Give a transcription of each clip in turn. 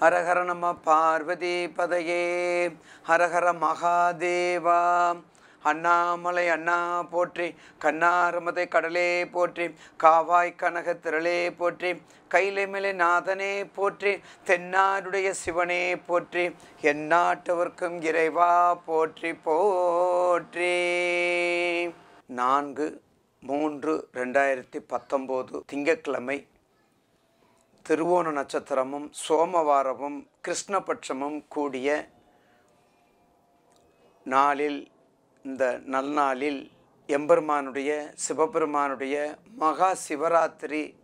ஹரஹர நம பார்வதி பதையே. ஹரஹர மகாதேவா. அண்ணாமலை அண்ணா போற்றி கண்ணாரமதை கடலே போற்றி காவாய் கனக திரளே போற்றி கைலைமலை நாதனே போற்றி தென்னாருடைய சிவனே போற்றி எந்நாட்டவர்க்கும் இறைவா போற்றி போற்றி. நான்கு மூன்று ரெண்டாயிரத்தி பத்தொம்போது திங்கட்கிழமை திருவோண நட்சத்திரமும் சோமவாரமும் கிருஷ்ணபட்சமும் கூடிய நாளில் இந்த நல்நாளில் எம்பெருமானுடைய சிவபெருமானுடைய மகா சிவராத்திரி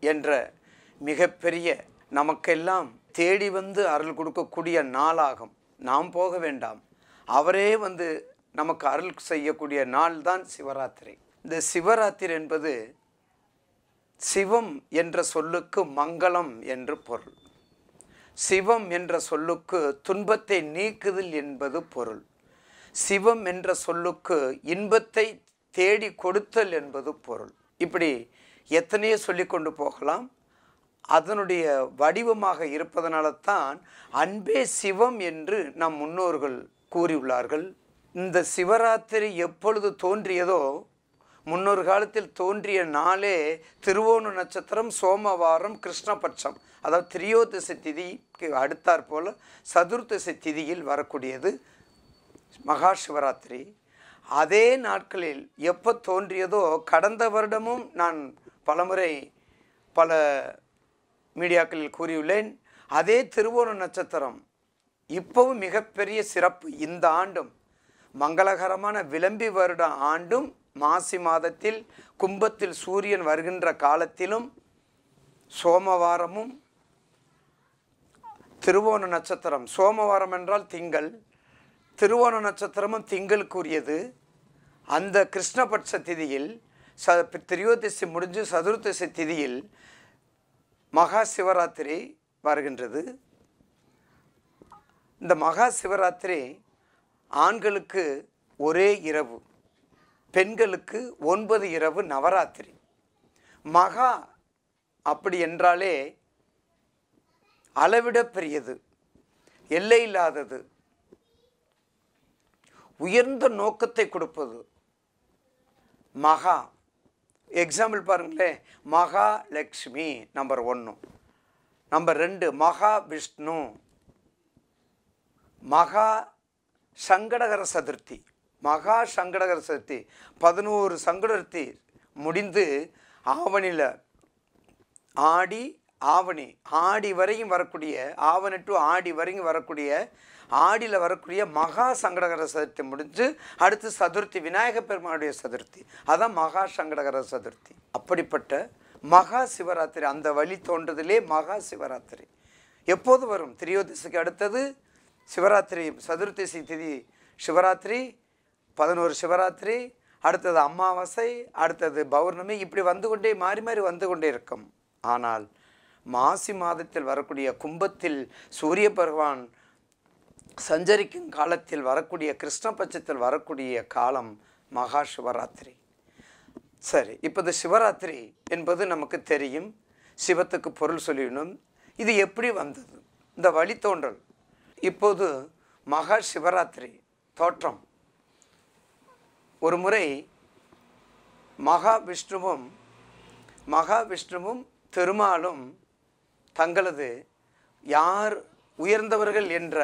என்ற மிகப்பெரிய நமக்கெல்லாம் தேடி வந்து அருள் கொடுக்கக்கூடிய நாளாகும். நாம் போக வேண்டாம். அவரே வந்து நமக்கு அருள் செய்யக்கூடிய நாள் தான் சிவராத்திரி. இந்த சிவராத்திரி என்பது சிவம் என்ற சொல்லுக்கு மங்களம் என்று பொருள். சிவம் என்ற சொல்லுக்கு துன்பத்தை நீக்குதல் என்பது பொருள். சிவம் என்ற சொல்லுக்கு இன்பத்தை தேடி கொடுத்தல் என்பது பொருள். இப்படி எத்தனையோ சொல்லி கொண்டு போகலாம். அதனுடைய வடிவமாக இருப்பதனால தான் அன்பே சிவம் என்று நம் முன்னோர்கள் கூறியுள்ளார்கள். இந்த சிவராத்திரி எப்பொழுது தோன்றியதோ முன்னொரு காலத்தில் தோன்றிய நாளே திருவோணு நட்சத்திரம் சோமவாரம் கிருஷ்ணபட்சம். அதாவது திரியோதசி திதிக்கு அடுத்தாற் போல் சதுர்த்தசி திதியில் வரக்கூடியது மகா சிவராத்திரி அதே நாட்களில் எப்போ தோன்றியதோ கடந்த வருடமும் நான் பலமுறை பல மீடியாக்களில் கூறியுள்ளேன். அதே திருவோண நட்சத்திரம் இப்போவும் மிகப்பெரிய சிறப்பு இந்த ஆண்டும். மங்களகரமான விளம்பி வருட ஆண்டும் மாசி மாதத்தில் கும்பத்தில் சூரியன் வருகின்ற காலத்திலும் சோமவாரமும் திருவோண நட்சத்திரம். சோமவாரம் என்றால் திங்கள். திருவோண நட்சத்திரமும் திங்களுக்குரியது. அந்த கிருஷ்ணபட்ச திதியில் ச திரியோதசி முடிஞ்சு சதுர்தசி திதியில் மகா சிவராத்திரி வருகின்றது. இந்த மகா சிவராத்திரி ஆண்களுக்கு ஒரே இரவு. பெண்களுக்கு ஒன்பது இரவு நவராத்திரி. மகா அப்படி என்றாலே அளவிட பெரியது எல்லை இல்லாதது உயர்ந்த நோக்கத்தை கொடுப்பது. மகா எக்ஸாம்பிள் பாருங்களேன். மகா லக்ஷ்மி நம்பர் ஒன்று நம்பர் ரெண்டு மகா விஷ்ணு மகா சங்கடகர சதுர்த்தி. மகா சங்கடகர சதுர்த்தி பதினோரு சங்கடர்த்தி முடிந்து ஆவணியில் ஆடி ஆவணி ஆடி வரையும் வரக்கூடிய ஆவணி டு ஆடி வரையும் வரக்கூடிய ஆடியில் வரக்கூடிய மகா சங்கடகர சதுர்த்தி முடிஞ்சு அடுத்து சதுர்த்தி விநாயக பெருமானுடைய சதுர்த்தி. அதான் மகா சங்கடகர சதுர்த்தி. அப்படிப்பட்ட மகா சிவராத்திரி அந்த வழி தோன்றதிலே மகா சிவராத்திரி. எப்போது வரும்? திரியோதசிக்கு அடுத்தது சிவராத்திரி சதுர்த்தி திதி சிவராத்திரி பதினோரு சிவராத்திரி அடுத்தது அமாவாசை அடுத்தது பௌர்ணமி இப்படி வந்து கொண்டே மாறி மாறி வந்து கொண்டே இருக்கும். ஆனால் மாசி மாதத்தில் வரக்கூடிய கும்பத்தில் சூரிய பகவான் சஞ்சரிக்கும் காலத்தில் வரக்கூடிய கிருஷ்ணபட்சத்தில் வரக்கூடிய காலம் மகா சிவராத்திரி. சரி இப்போ இந்த சிவராத்திரி என்பது நமக்கு தெரியும். சிவத்துக்கு பொருள் சொல்லிடணும். இது எப்படி வந்தது? இந்த வழித்தோன்றல். இப்போது மகா சிவராத்திரி தோற்றம். ஒரு முறை மகாவிஷ்ணுவும் மகாவிஷ்ணுவும் திருமாலும் தங்களது யார் உயர்ந்தவர்கள் என்ற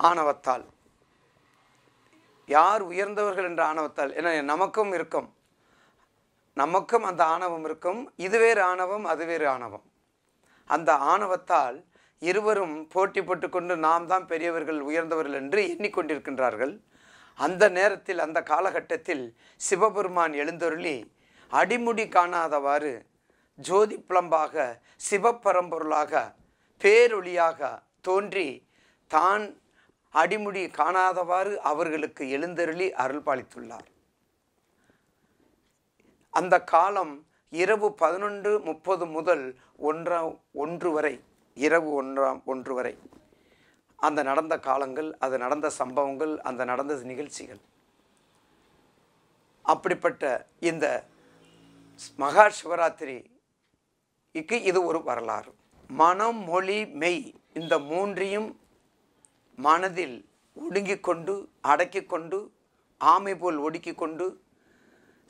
ஆணவத்தால் யார் உயர்ந்தவர்கள் என்ற ஆணவத்தால் என நமக்கும் இருக்கும். நமக்கும் அந்த ஆணவம் இருக்கும். இது வேறு ஆணவம் அது வேறு ஆணவம். அந்த ஆணவத்தால் இருவரும் போட்டி போட்டுக்கொண்டு நாம் தான் பெரியவர்கள் உயர்ந்தவர்கள் என்று எண்ணிக்கொண்டிருக்கின்றார்கள் அந்த நேரத்தில் அந்த காலகட்டத்தில் சிவபெருமான் எழுந்தருளி அடிமுடி காணாதவாறு ஜோதி புலம்பாக சிவப்பரம்பொருளாக பேரொளியாக தோன்றி தான் அடிமுடி காணாதவாறு அவர்களுக்கு எழுந்தருளி அருள்பாலித்துள்ளார். அந்த காலம் இரவு பதினொன்று முப்பது முதல் ஒன்றாம் ஒன்று வரை இரவு ஒன்றாம் ஒன்று வரை. அந்த நடந்த காலங்கள் அது நடந்த சம்பவங்கள் அந்த நடந்த நிகழ்ச்சிகள். அப்படிப்பட்ட இந்த மகா சிவராத்திரிக்கு இது ஒரு வரலாறு. மனம் மொழி மெய் இந்த மூன்றையும் மனதில் ஒடுங்கிக் கொண்டு அடக்கி கொண்டு ஆமை போல் ஒடுக்கி கொண்டு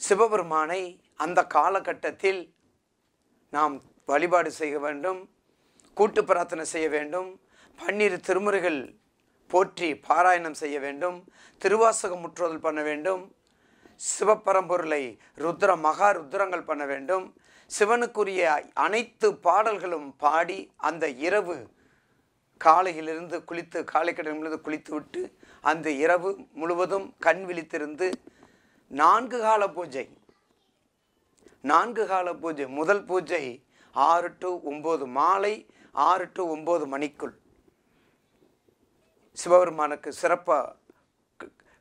சிவபெருமானை அந்த காலகட்டத்தில் நாம் வழிபாடு செய்ய வேண்டும் கூட்டு பிரார்த்தனை செய்ய வேண்டும் பன்னிரு திருமுறைகள் போற்றி பாராயணம் செய்ய வேண்டும் திருவாசகம் முற்றுதல் பண்ண வேண்டும் சிவப்பரம்பொருளை ருத்ர மகா ருத்ரங்கள் பண்ண வேண்டும் சிவனுக்குரிய அனைத்து பாடல்களும் பாடி அந்த இரவு காலையிலிருந்து குளித்து காலைக்கடலிலிருந்து குளித்து விட்டு அந்த இரவு முழுவதும் கண் விழித்திருந்து நான்கு கால பூஜை நான்கு கால பூஜை முதல் பூஜை ஆறு டு ஒம்பது மாலை ஆறு டு ஒம்பது மணிக்குள். சிவபெருமானுக்கு சிறப்பாக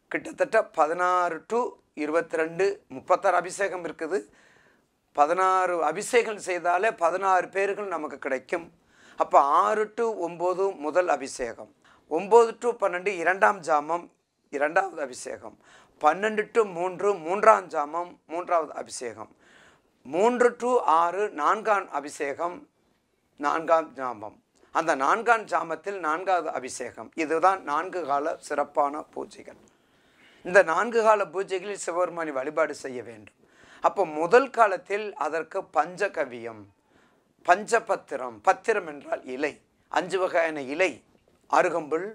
கிட்டத்தட்ட பதினாறு டு இருபத்தி ரெண்டு முப்பத்தாறு அபிஷேகம் இருக்குது. பதினாறு அபிஷேகம் செய்தாலே பதினாறு பேர்கள் நமக்கு கிடைக்கும். அப்போ ஆறு டு ஒம்பது முதல் அபிஷேகம். ஒம்பது டு பன்னெண்டு இரண்டாம் ஜாமம் இரண்டாவது அபிஷேகம். பன்னெண்டு டு மூன்று மூன்றாம் ஜாமம் மூன்றாவது அபிஷேகம். மூன்று டு ஆறு நான்காம் அபிஷேகம் நான்காம் ஜாமம். அந்த நான்காம் ஜாமத்தில் நான்காவது அபிஷேகம். இதுதான் நான்கு கால சிறப்பான பூஜைகள். இந்த நான்கு கால பூஜைகளில் சிவபெருமானி வழிபாடு செய்ய வேண்டும். அப்போ முதல் காலத்தில் அதற்கு பஞ்சகவியம் பஞ்சபத்திரம் பத்திரம் என்றால் இலை அஞ்சு வகையான இலை அருகம்புல்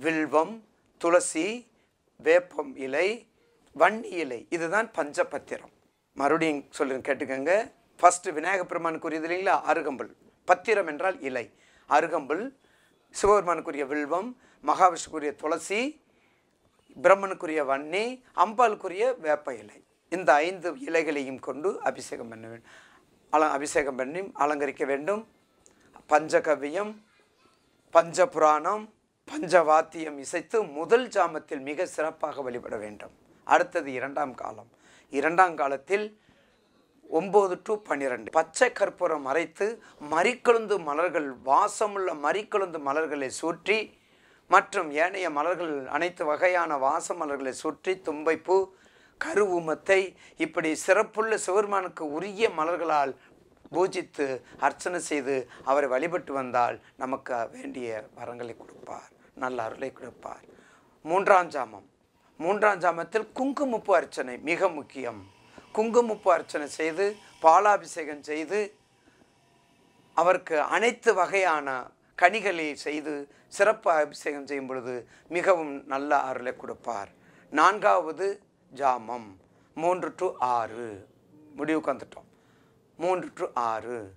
வில்வம் துளசி வேப்பம் இலை வன்னி இலை இதுதான் பஞ்சபத்திரம். மறுபடியும் சொல்லுங்க கேட்டுக்கோங்க. ஃபஸ்ட்டு விநாயக பெருமானுக்குரியது இல்லைங்களா? அருகம்புல். பத்திரம் என்றால் இலை. அருகம்புல் சிவபெருமானுக்குரிய வில்வம் மகாவிஷ்ணுக்குரிய துளசி பிரம்மனுக்குரிய வன்னி அம்பாளுக்குரிய வேப்ப இலை. இந்த ஐந்து இலைகளையும் கொண்டு அபிஷேகம் பண்ண வேண்டும். அல அபிஷேகம் பண்ணி அலங்கரிக்க வேண்டும். பஞ்சகவியம் பஞ்சபுராணம் பஞ்சவாத்தியம் இசைத்து முதல் ஜாமத்தில் மிக சிறப்பாக வழிபட வேண்டும். அடுத்தது இரண்டாம் காலம். இரண்டாம் காலத்தில் ஒம்பது டு பன்னிரெண்டு. பச்சை கற்பூரம் மறைத்து மறிக்கொழுந்து மலர்கள் வாசமுள்ள மறிக்கொழுந்து மலர்களை சுற்றி மற்றும் ஏனைய மலர்கள் அனைத்து வகையான வாச மலர்களை சுற்றி தும்பைப்பூ கருவுமத்தை இப்படி சிறப்புள்ள சிவருமானுக்கு உரிய மலர்களால் பூஜித்து அர்ச்சனை செய்து அவரை வழிபட்டு வந்தால் நமக்கு வேண்டிய வரங்களை கொடுப்பார் நல்ல அருளை கொடுப்பார். மூன்றாம் ஜாமம். மூன்றாம் ஜாமத்தில் குங்குமப்பு அர்ச்சனை மிக முக்கியம். குங்குமப்பு அர்ச்சனை செய்து பாலாபிஷேகம் செய்து அவருக்கு அனைத்து வகையான கனிகளை செய்து சிறப்பு அபிஷேகம் செய்யும் பொழுது மிகவும் நல்ல அருளை கொடுப்பார். நான்காவது ஜாமம் மூன்று டு ஆறு. முடிவுக்கு வந்துட்டோம். மூன்று டு ஆறு.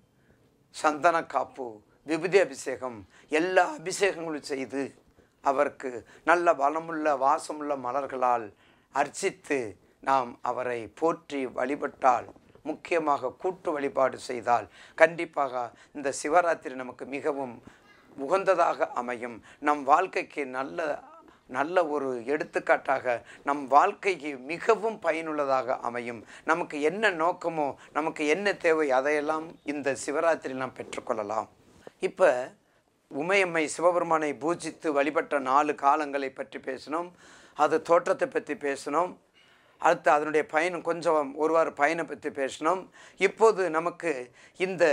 சந்தன காப்பு விபூதி அபிஷேகம் எல்லா அபிஷேகங்களும் செய்து அவருக்கு நல்ல பலமுள்ள வாசமுள்ள மலர்களால் அர்ச்சித்து நாம் அவரை போற்றி வழிபட்டால் முக்கியமாக கூட்டு வழிபாடு செய்தால் கண்டிப்பாக இந்த சிவராத்திரி நமக்கு மிகவும் உகந்ததாக அமையும். நம் வாழ்க்கைக்கு நல்ல நல்ல ஒரு எடுத்துக்காட்டாக நம் வாழ்க்கைக்கு மிகவும் பயனுள்ளதாக அமையும். நமக்கு என்ன நோக்கமோ நமக்கு என்ன தேவை அதையெல்லாம் இந்த சிவராத்திரி நாம் பெற்றுக்கொள்ளலாம். இப்போ உமையம்மை சிவபெருமானை பூஜித்து வழிபட்ட நாலு காலங்களை பற்றி பேசினோம். அது தோற்றத்தை பற்றி பேசினோம். அடுத்து அதனுடைய பயணம் கொஞ்சம் ஒரு வார பயனை பற்றி பேசினோம். இப்போது நமக்கு இந்த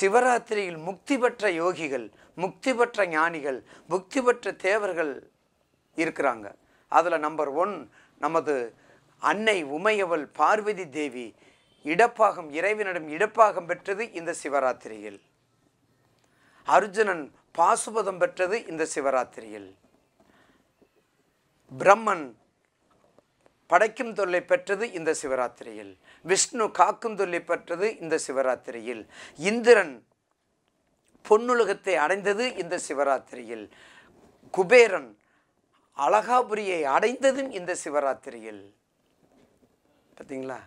சிவராத்திரியில் முக்தி பெற்ற யோகிகள் முக்தி பெற்ற ஞானிகள் முக்தி பெற்ற தேவர்கள் இருக்கிறாங்க. அதில் நம்பர் ஒன் நமது அன்னை உமையவள் பார்வதி தேவி இடப்பாகம் இறைவனிடம் இடப்பாகம் பெற்றது இந்த சிவராத்திரியில். அர்ஜுனன் பாசுபதம் பெற்றது இந்த சிவராத்திரியில். பிரம்மன் படைக்கும் தொல்லை பெற்றது இந்த சிவராத்திரியில். விஷ்ணு காக்கும் தொல்லை பெற்றது இந்த சிவராத்திரியில். இந்திரன் பொன்னுலகத்தை அடைந்தது இந்த சிவராத்திரியில். குபேரன் அழகாபுரியை அடைந்ததும் இந்த சிவராத்திரியில். பார்த்தீங்களா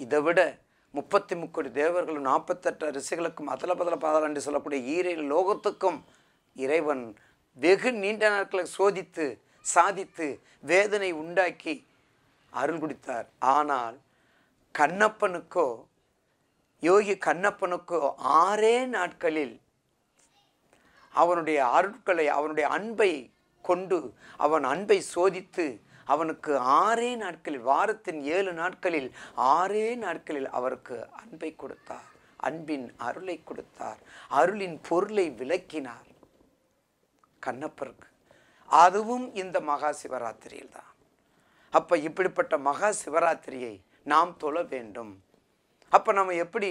இதை விட முப்பத்தி முக்கோடி தேவர்களும் நாற்பத்தெட்டு அரிசிகளுக்கும் அதல பதல பாதல் என்று சொல்லக்கூடிய ஈரேழு லோகத்துக்கும் இறைவன் வெகு நீண்ட நாட்களை சோதித்து சாதித்து வேதனை உண்டாக்கி அருள் கொடுத்தார். ஆனால் கண்ணப்பனுக்கோ யோகி கண்ணப்பனுக்கோ ஆறே நாட்களில் அவனுடைய அருட்களை அவனுடைய அன்பை கொண்டு அவன் அன்பை சோதித்து அவனுக்கு ஆறே நாட்களில் வாரத்தின் ஏழு நாட்களில் ஆறே நாட்களில் அவருக்கு அன்பை கொடுத்தார். அன்பின் அருளை கொடுத்தார். அருளின் பொருளை விளக்கினார் கண்ணப்பருக்கு. அதுவும் இந்த மகா சிவராத்திரியில் தான் அப்போ இப்படிப்பட்ட மகா சிவராத்திரியை நாம் தொழ வேண்டும். அப்போ நம்ம எப்படி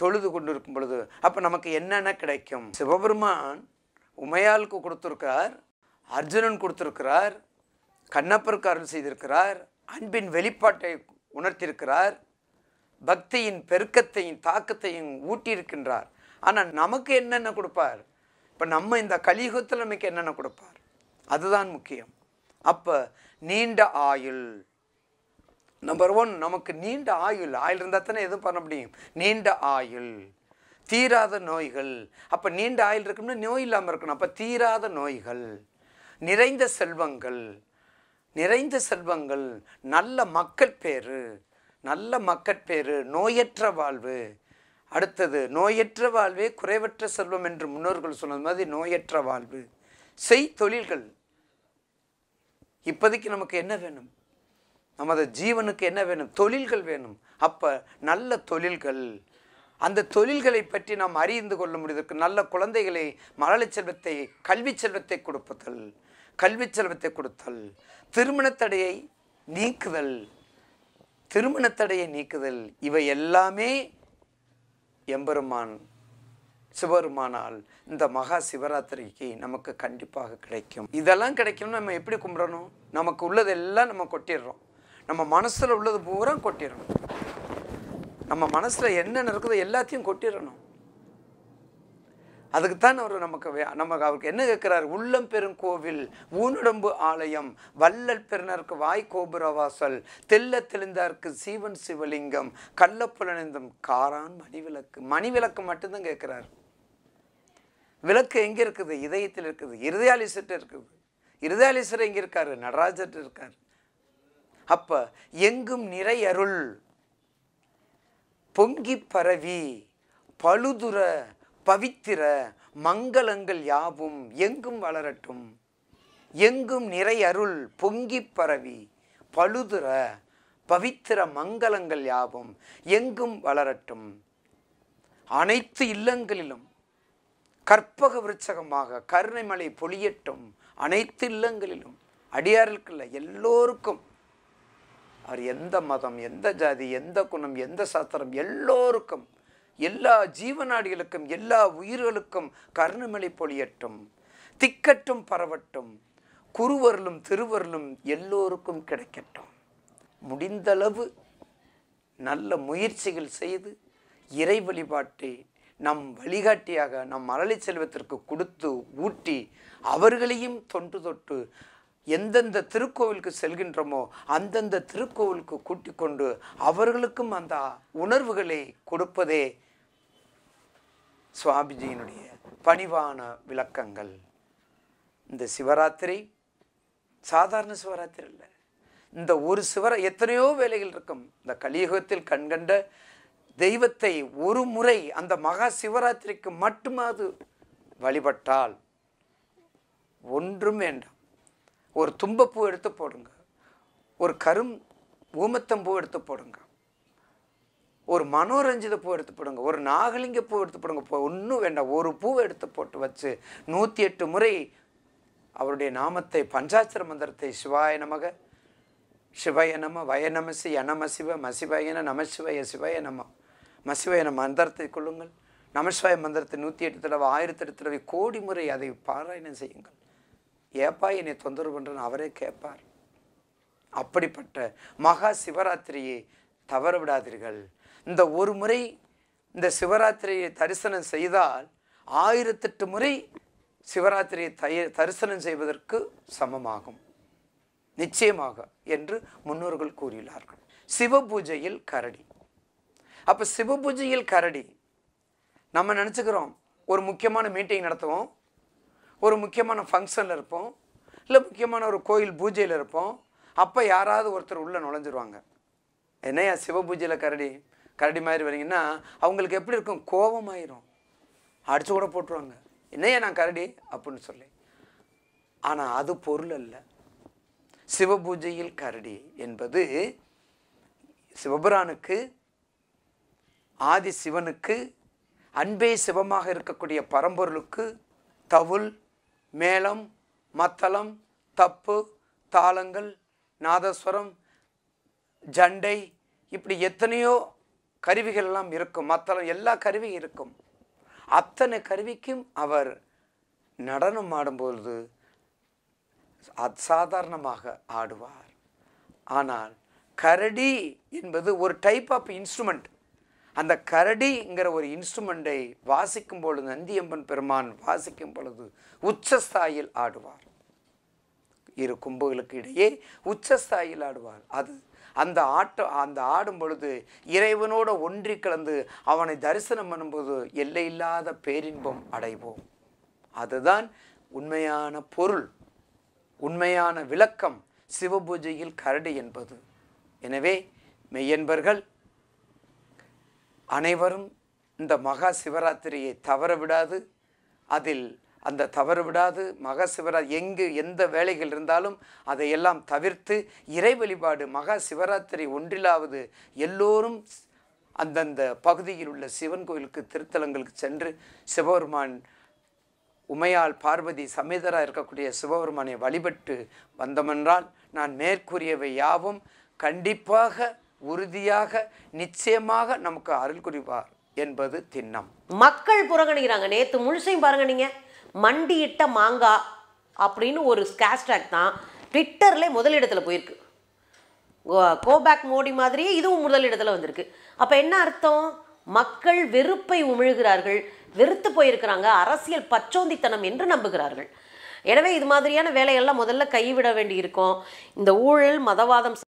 தொழுது கொண்டு இருக்கும் பொழுது அப்போ நமக்கு என்னென்ன கிடைக்கும்? சிவபெருமான் உமையாளுக்கு கொடுத்துருக்கிறார் அர்ஜுனன் கொடுத்துருக்கிறார் கண்ணப்பருக்கு அருள் செய்திருக்கிறார் அன்பின் வெளிப்பாட்டை உணர்த்தியிருக்கிறார் பக்தியின் பெருக்கத்தையும் தாக்கத்தையும் ஊட்டியிருக்கின்றார். ஆனால் நமக்கு என்னென்ன கொடுப்பார்? இப்போ நம்ம இந்த கலியுகத்தில் நமக்கு என்னென்ன கொடுப்பார்? அதுதான் முக்கியம். அப்போ நீண்ட ஆயுள். நம்பர் ஒன் நமக்கு நீண்ட ஆயுள். ஆயுள் இருந்தால் தானே எதுவும் பண்ண முடியும். நீண்ட ஆயுள். தீராத நோய்கள். அப்போ நீண்ட ஆயுள் இருக்கணும்னா நோய் இல்லாமல் இருக்கணும். அப்போ தீராத நோய்கள். நிறைந்த செல்வங்கள். நிறைந்த செல்வங்கள். நல்ல மக்கள் பேர். நல்ல மக்கட்பேறு நோயற்ற வாழ்வு. அடுத்தது நோயற்ற வாழ்வே குறைவற்ற செல்வம் என்று முன்னோர்கள் சொன்னது மாதிரி நோயற்ற வாழ்வு. செய் தொழில்கள். இப்போதைக்கு நமக்கு என்ன வேணும்? நமது ஜீவனுக்கு என்ன வேணும்? தொழில்கள் வேணும். அப்போ நல்ல தொழில்கள். அந்த தொழில்களை பற்றி நாம் அறிந்து கொள்ள முடிவதற்கு நல்ல குழந்தைகளை மழலை செல்வத்தை கல்வி செல்வத்தை கொடுப்பதல் கல்வி செல்வத்தை கொடுத்தல். திருமணத் தடையை நீக்குதல். திருமணத் தடையை நீக்குதல். இவை எல்லாமே எம்பெருமான் சிவபெருமானால் இந்த மகா சிவராத்திரிக்கு நமக்கு கண்டிப்பாக கிடைக்கும். இதெல்லாம் கிடைக்கும்னு நம்ம எப்படி கும்பிடணும்? நமக்கு உள்ளதெல்லாம் நம்ம கொட்டிடுறோம். நம்ம மனசில் உள்ளது பூரா கொட்டிடணும். நம்ம மனசில் என்னென்ன இருக்குதோ எல்லாத்தையும் கொட்டிடணும். அதுக்கு தான் அவர் நமக்கு நமக்கு அவருக்கு என்ன கேட்குறாரு? உள்ளம் பெரும் கோவில் ஊனுடம்பு ஆலயம் வள்ளல் பெருனருக்கு வாய் கோபுர வாசல் தெல்ல தெளிந்தார்க்கு சீவன் சிவலிங்கம் கள்ளப்புலனிந்தம் காரான் மணிவிளக்கு. மணிவிளக்கு மட்டும்தான் கேட்குறாரு. விளக்கு எங்கே இருக்குது? இதயத்தில் இருக்குது. இருதயாலிசட்டு இருக்குது. இருதயாலிசர் எங்கே இருக்காரு? நடராஜர் இருக்கார். அப்போ எங்கும் நிறை அருள் பொங்கி பரவி பழுதுர பவித்திர மங்களங்கள் யாவும் எங்கும் வளரட்டும். எங்கும் நிறை அருள் பொங்கி பரவி பழுதுர பவித்திர மங்களங்கள் யாவும் எங்கும் வளரட்டும். அனைத்து இல்லங்களிலும் கற்பக விருட்சகமாக கருணைமலை பொழியட்டும் அனைத்து இல்லங்களிலும். அடியார்களுக்குள்ள எல்லோருக்கும். அவர் எந்த மதம் எந்த ஜாதி எந்த குணம் எந்த சாஸ்திரம் எல்லோருக்கும். எல்லா ஜீவநாடிகளுக்கும் எல்லா உயிர்களுக்கும் கருணைமலை பொழியட்டும். திக்கட்டும் பரவட்டும். குருவருளும் திருவருளும் எல்லோருக்கும் கிடைக்கட்டும். முடிந்தளவு நல்ல முயற்சிகள் செய்து இறை வழிபாட்டை நம் வழிகாட்டியாக நம் மரளி செல்வத்திற்கு கொடுத்து ஊட்டி அவர்களையும் தொன்று தொட்டு எந்தெந்த திருக்கோவிலுக்கு செல்கின்றோமோ அந்தந்த திருக்கோவிலுக்கு கூட்டிக் கொண்டு அவர்களுக்கும் அந்த உணர்வுகளை கொடுப்பதே சுவாமிஜியினுடைய பணிவான விளக்கங்கள். இந்த சிவராத்திரி சாதாரண சிவராத்திரி இல்லை இந்த ஒரு சிவர எத்தனையோ வேலைகள் இருக்கும். இந்த கலியுகத்தில் கண்கண்ட தெய்வத்தை ஒரு முறை அந்த மகா சிவராத்திரிக்கு மட்டுமாவது வழிபட்டால் ஒன்றும் வேண்டாம். ஒரு தும்பப்பூ எடுத்து போடுங்க. ஒரு கரும் ஊமத்தம்பூ எடுத்து போடுங்க. ஒரு மனோரஞ்சித பூ எடுத்து போடுங்க. ஒரு நாகலிங்க பூ எடுத்து போடுங்க. ஒன்றும் வேண்டாம். ஒரு பூவை எடுத்து போட்டு வச்சு நூற்றி எட்டு முறை அவருடைய நாமத்தை பஞ்சாட்சர மந்திரத்தை சிவாய நமக சிவய நம வய நமசி யனமசிவ மசிவயன நமசிவய சிவய நம மசிவாய நம மந்திரத்தை கொள்ளுங்கள். நமசிவாய மந்திரத்தை நூற்றி எட்டு தடவை ஆயிரத்தி எட்டு தடவை கோடி முறை அதை பாராயணம் செய்யுங்கள். ஏப்பா என்னை தொந்தரவு பண்ணுறேன்னு அவரே கேட்பார். அப்படிப்பட்ட மகா சிவராத்திரியை தவற விடாதீர்கள். இந்த ஒரு முறை இந்த சிவராத்திரியை தரிசனம் செய்தால் ஆயிரத்தெட்டு முறை சிவராத்திரியை தய தரிசனம் செய்வதற்கு சமமாகும். நிச்சயமாக என்று முன்னோர்கள் கூறியுள்ளார்கள். சிவ பூஜையில் கரடி. அப்போ சிவபூஜையில் கரடி. நம்ம நினச்சிக்கிறோம் ஒரு முக்கியமான மீட்டிங் நடத்துவோம் ஒரு முக்கியமான ஃபங்க்ஷனில் இருப்போம் இல்லை முக்கியமான ஒரு கோயில் பூஜையில் இருப்போம் அப்போ யாராவது ஒருத்தர் உள்ளே நுழைஞ்சிருவாங்க. என்னையா சிவபூஜையில் கரடி? கரடி மாதிரி வரீங்கன்னா அவங்களுக்கு எப்படி இருக்கும்? கோபமாயிரும். அடித்து கூட போட்டுருவாங்க. என்னையா நான் கரடி? அப்படின்னு சொல்லி. ஆனால் அது பொருள் அல்ல. சிவபூஜையில் கரடி என்பது சிவபுரானுக்கு ஆதி சிவனுக்கு அன்பே சிவமாக இருக்கக்கூடிய பரம்பொருளுக்கு தவுல் மேளம் மத்தளம் தப்பு தாளங்கள் நாதஸ்வரம் ஜண்டை இப்படி எத்தனையோ கருவிகள்லாம் இருக்கும். மத்தளம் எல்லா கருவியும் இருக்கும். அத்தனை கருவிக்கும் அவர் நடனம் ஆடும்பொழுது அசாதாரணமாக ஆடுவார். ஆனால் கரடி என்பது ஒரு டைப் ஆஃப் இன்ஸ்ட்ருமெண்ட் அந்த கரடிங்கிற ஒரு இன்ஸ்ட்ருமெண்ட்டை வாசிக்கும் பொழுது நந்தியம்பன் பெருமான் வாசிக்கும் பொழுது உச்சஸ்தாயில் ஆடுவார். இரு கும்புகளுக்கு இடையே உச்சஸ்தாயில் ஆடுவார். அது அந்த ஆட்டம் அந்த ஆடும் பொழுது இறைவனோட ஒன்றி கலந்து அவனை தரிசனம் பண்ணும்போது எல்லையில்லாத பேரின்பம் அடைவோம். அதுதான் உண்மையான பொருள் உண்மையான விளக்கம். சிவபூஜையில் கரடி என்பது. எனவே மெய்யன்பர்கள் அனைவரும் இந்த மகா சிவராத்திரியை தவற விடாது. அதில் அந்த தவறு விடாது. மகா சிவராத்திரி எங்கு எந்த வேலைகள் இருந்தாலும் அதையெல்லாம் தவிர்த்து இறை வழிபாடு மகா சிவராத்திரி ஒன்றிலாவது எல்லோரும் அந்தந்த பகுதியில் உள்ள சிவன் கோயிலுக்கு திருத்தலங்களுக்கு சென்று சிவபெருமான் உமையால் பார்வதி சமேதராக இருக்கக்கூடிய சிவபெருமானை வழிபட்டு வந்தமென்றால் நான் மேற்கூறியவை யாவும் கண்டிப்பாக உறுதியாக நிச்சயமாக நமக்கு அருள் குறிவார் என்பது திண்ணம். மக்கள் புறக்கணிக்கிறாங்க. நேத்து முழுசையும் பாருங்க நீங்க. மண்டியிட்ட மாங்காய் அப்படின்னு ஒரு ஸ்கேஷ்டாக் தான் ட்விட்டர்ல முதலிடத்துல போயிருக்கு. கோபேக் மோடி மாதிரியே இதுவும் முதலிடத்துல வந்திருக்கு. அப்ப என்ன அர்த்தம்? மக்கள் வெறுப்பை உமிழ்கிறார்கள் வெறுத்து போயிருக்கிறாங்க அரசியல் பச்சோந்தித்தனம் என்று நம்புகிறார்கள். எனவே இது மாதிரியான வேலையெல்லாம் முதல்ல கைவிட வேண்டி இருக்கும் இந்த ஊழல் மதவாதம்